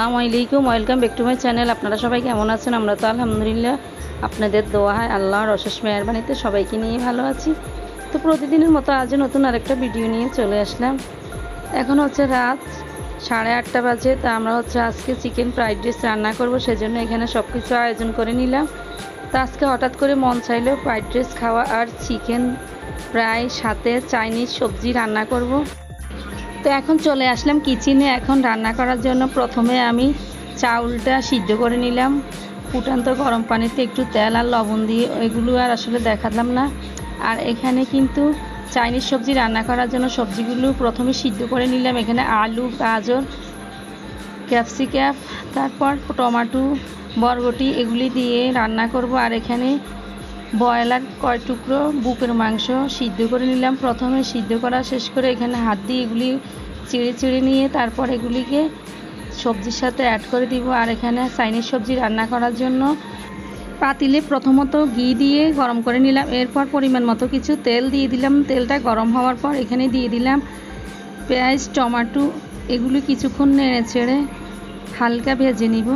আলাইকুম welcome back to my channel আপনারা সবাই কেমন আছেন? আমরা তো আলহামদুলিল্লাহ আপনাদের দোয়ায় আল্লাহর অশেষ মেহরবানিতে সবাইকে নিয়ে ভালো আছি। তো প্রতিদিনের মতো আজও নতুন আরেকটা ভিডিও নিয়ে চলে আসলাম। এখন হচ্ছে রাত সাড়ে আটটা বাজে, তা আমরা হচ্ছে আজকে চিকেন ফ্রাইড রাইস রান্না করব, সেজন্য এখানে সব কিছু আয়োজন করে নিলাম। তো আজকে হঠাৎ করে মন চাইলো ফ্রাইড রাইস খাওয়া আর চিকেন প্রায় সাথে চাইনিজ সবজি রান্না করব। তো এখন চলে আসলাম কিচেনে এখন রান্না করার জন্য প্রথমে আমি চাউলটা সিদ্ধ করে নিলাম। ফুটান্ত গরম পানিতে একটু তেল আর লবণ দিয়ে এগুলো আর আসলে দেখালাম না। আর এখানে কিন্তু চাইনিজ সবজি রান্না করার জন্য সবজিগুলো প্রথমে সিদ্ধ করে নিলাম। এখানে আলু, গাজর ক্যাপসিক্যাপ তারপর টমাটো, বরবটি এগুলি দিয়ে রান্না করব। আর এখানে ব্রয়লার কয় টুকরো, বুকের মাংস সিদ্ধ করে নিলাম। প্রথমে সিদ্ধ করা শেষ করে এখানে হাত দিয়ে এগুলি চিড়ে চিড়ে নিয়ে তারপর এগুলিকে সবজির সাথে অ্যাড করে দিব। আর এখানে চাইনিজ সবজি রান্না করার জন্য পাতিলে প্রথমত ঘি দিয়ে গরম করে নিলাম। এরপর পরিমাণ মতো কিছু তেল দিয়ে দিলাম। তেলটা গরম হওয়ার পর এখানে দিয়ে দিলাম পেঁয়াজ, টমাটো, এগুলি কিছুক্ষণ নেড়ে ছেড়ে হালকা ভেজে নিব।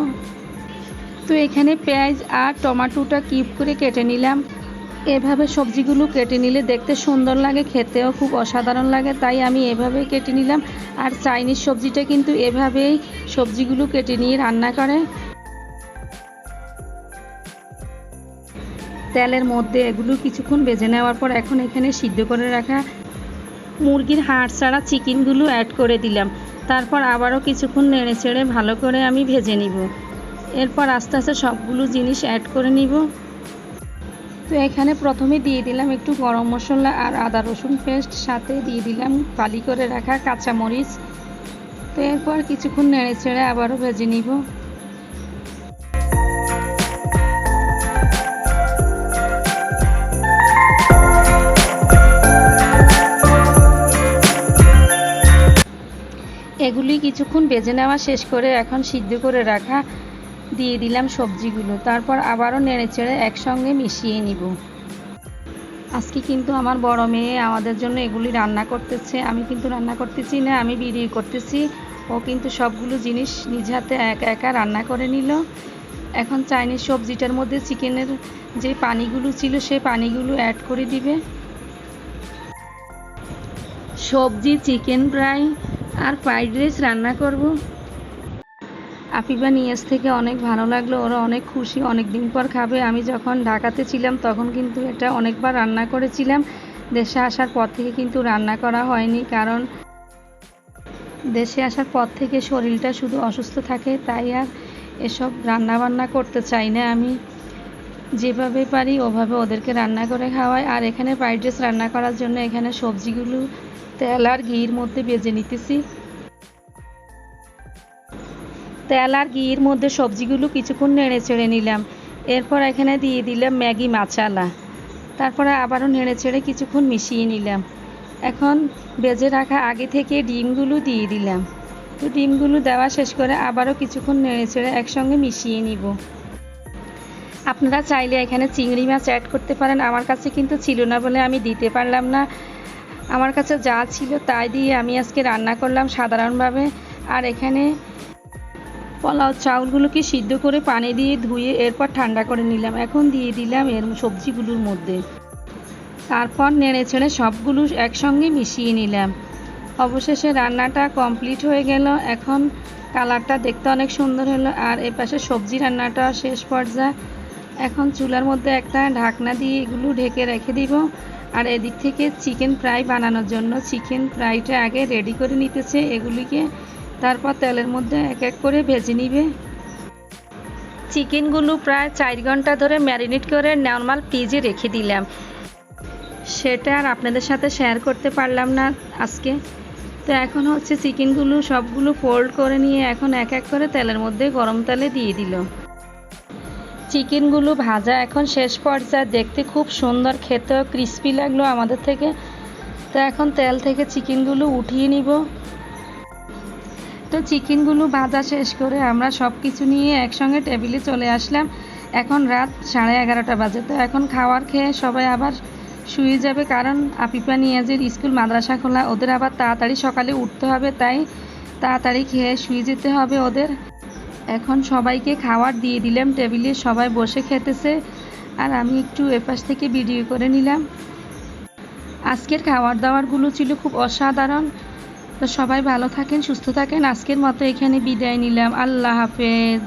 তো এখানে পেঁয়াজ আর টমাটোটা কিউব করে কেটে নিলাম। এভাবে সবজিগুলো কেটে নিলে দেখতে সুন্দর লাগে, খেতেও খুব অসাধারণ লাগে, তাই আমি এভাবে কেটে নিলাম। আর চাইনিজ সবজিটা কিন্তু এভাবেই সবজিগুলো কেটে নিয়ে রান্না করে। তেলের মধ্যে এগুলো কিছুক্ষণ ভেজে নেওয়ার পর এখন এখানে সিদ্ধ করে রাখা মুরগির হাড় ছাড়া চিকেনগুলো অ্যাড করে দিলাম। তারপর আবারও কিছুক্ষণ নেড়ে চেড়ে ভালো করে আমি ভেজে নিব। এরপর আস্তে আস্তে সবগুলো জিনিস অ্যাড করে নিব। তো এখানে প্রথমে দিয়ে দিলাম একটু গরম মশলা আর আদা রসুন পেস্ট সাথে দিয়ে দিলাম ফালি করে রাখা কাঁচামরিচ। তো এরপর কিছুক্ষণ নেড়ে চেড়ে আবারও ভেজে নিব। এগুলি কিছুক্ষণ বেজে নেওয়া শেষ করে এখন সিদ্ধ করে রাখা দিয়ে দিলাম সবজিগুলো, তারপর আবারও নেড়ে চেড়ে একসঙ্গে মিশিয়ে নিব। আজকে কিন্তু আমার বড় মেয়ে আমাদের জন্য এগুলি রান্না করতেছে। আমি কিন্তু রান্না করতেছি না, আমি বিড়ি করতেছি। ও কিন্তু সবগুলো জিনিস নিজ হাতে একা একা রান্না করে নিল। এখন চাইনিজ সবজিটার মধ্যে চিকেনের যে পানিগুলো ছিল সেই পানিগুলো অ্যাড করে দিবে। সবজি, চিকেন ফ্রাই আর ফ্রাইড রাইস রান্না করব। আফিফা নিয়াজ থেকে অনেক ভালো লাগল, ওরা অনেক খুশি অনেক দিন পর খাবে। আমি যখন ঢাকাতে ছিলাম, তখন কিন্তু এটা অনেকবার রান্না করেছিলাম। দেশে আসার পর থেকে কিন্তু রান্না করা হয়নি, কারণ দেশে আসার পর থেকে শরীরটা শুধু অসুস্থ থাকে, তাই আর এসব রান্না বান্না করতে চাই না আমি। যেভাবে পারি ওভাবে ওদেরকে রান্না করে খাওয়াই। আর এখানে ফ্রাইড রাইস রান্না করার জন্য এখানে সবজিগুলো তেল আর ঘির মধ্যে ভেজে নিতেছি। তেল আর ঘির মধ্যে সবজিগুলো কিছুক্ষণ নেড়ে চেড়ে নিলাম। এরপর এখানে দিয়ে দিলাম ম্যাগি মাচালা তারপরে আবারও নেড়ে চেড়ে কিছুক্ষণ মিশিয়ে নিলাম। এখন বেজে রাখা আগে থেকে ডিমগুলো দিয়ে দিলাম। তো ডিমগুলো দেওয়া শেষ করে আবারও কিছুক্ষণ নেড়ে চেড়ে একসঙ্গে মিশিয়ে নিব। আপনারা চাইলে এখানে চিংড়ি মাছ অ্যাড করতে পারেন। আমার কাছে কিন্তু ছিল না বলে আমি দিতে পারলাম না। আমার কাছে যা ছিল তাই দিয়ে আমি আজকে রান্না করলাম সাধারণভাবে। আর এখানে পোলাও, চাউলগুলোকে সিদ্ধ করে পানি দিয়ে ধুয়ে এরপর ঠান্ডা করে নিলাম। এখন দিয়ে দিলাম এর সবজিগুলোর মধ্যে। তারপর নেড়ে ছেড়ে সবগুলো একসঙ্গে মিশিয়ে নিলাম। অবশেষে রান্নাটা কমপ্লিট হয়ে গেল। এখন কালারটা দেখতে অনেক সুন্দর হলো আর এপাশে সবজি রান্নাটা শেষ পর্যায়ে। এখন চুলার মধ্যে একটা ঢাকনা দিয়ে এগুলো ঢেকে রেখে দিব। আর এদিক থেকে চিকেন ফ্রাই বানানোর জন্য চিকেন ফ্রাইটা আগে রেডি করে নিতেছে। এগুলিকে তারপর তেলের মধ্যে এক এক করে ভেজে নিবে। চিকেনগুলো প্রায় চার ঘণ্টা ধরে ম্যারিনেট করে নর্মাল ফ্রিজে রেখে দিলাম। সেটা আর আপনাদের সাথে শেয়ার করতে পারলাম না আজকে। তো এখন হচ্ছে চিকেনগুলো সবগুলো ফোল্ড করে নিয়ে এখন এক এক করে তেলের মধ্যে গরম তেলে দিয়ে দিল। চিকেনগুলো ভাজা এখন শেষ পর্যায়ে দেখতে খুব সুন্দর, খেতেও ক্রিস্পি লাগল আমাদের থেকে। তো এখন তেল থেকে চিকেনগুলো উঠিয়ে নিব। তো চিকেনগুলো ভাজা শেষ করে আমরা সব কিছু নিয়ে একসঙ্গে টেবিলে চলে আসলাম। এখন রাত সাড়ে এগারোটা বাজে। তো এখন খাওয়ার খেয়ে সবাই আবার শুয়ে যাবে কারণ আপিপা নিয়াজের স্কুল মাদ্রাসা খোলা। ওদের আবার তাড়াতাড়ি সকালে উঠতে হবে, তাই তাড়াতাড়ি খেয়ে শুয়ে যেতে হবে ওদের। এখন সবাইকে খাবার দিয়ে দিলাম টেবিলে, সবাই বসে খেতেছে। আর আমি একটু এপাশ থেকে ভিডিও করে নিলাম। আজকের খাবার দাবারগুলো ছিল খুব অসাধারণ। তো সবাই ভালো থাকেন সুস্থ থাকেন। আজকের মতো এখানে বিদায় নিলাম। আল্লাহ হাফেজ।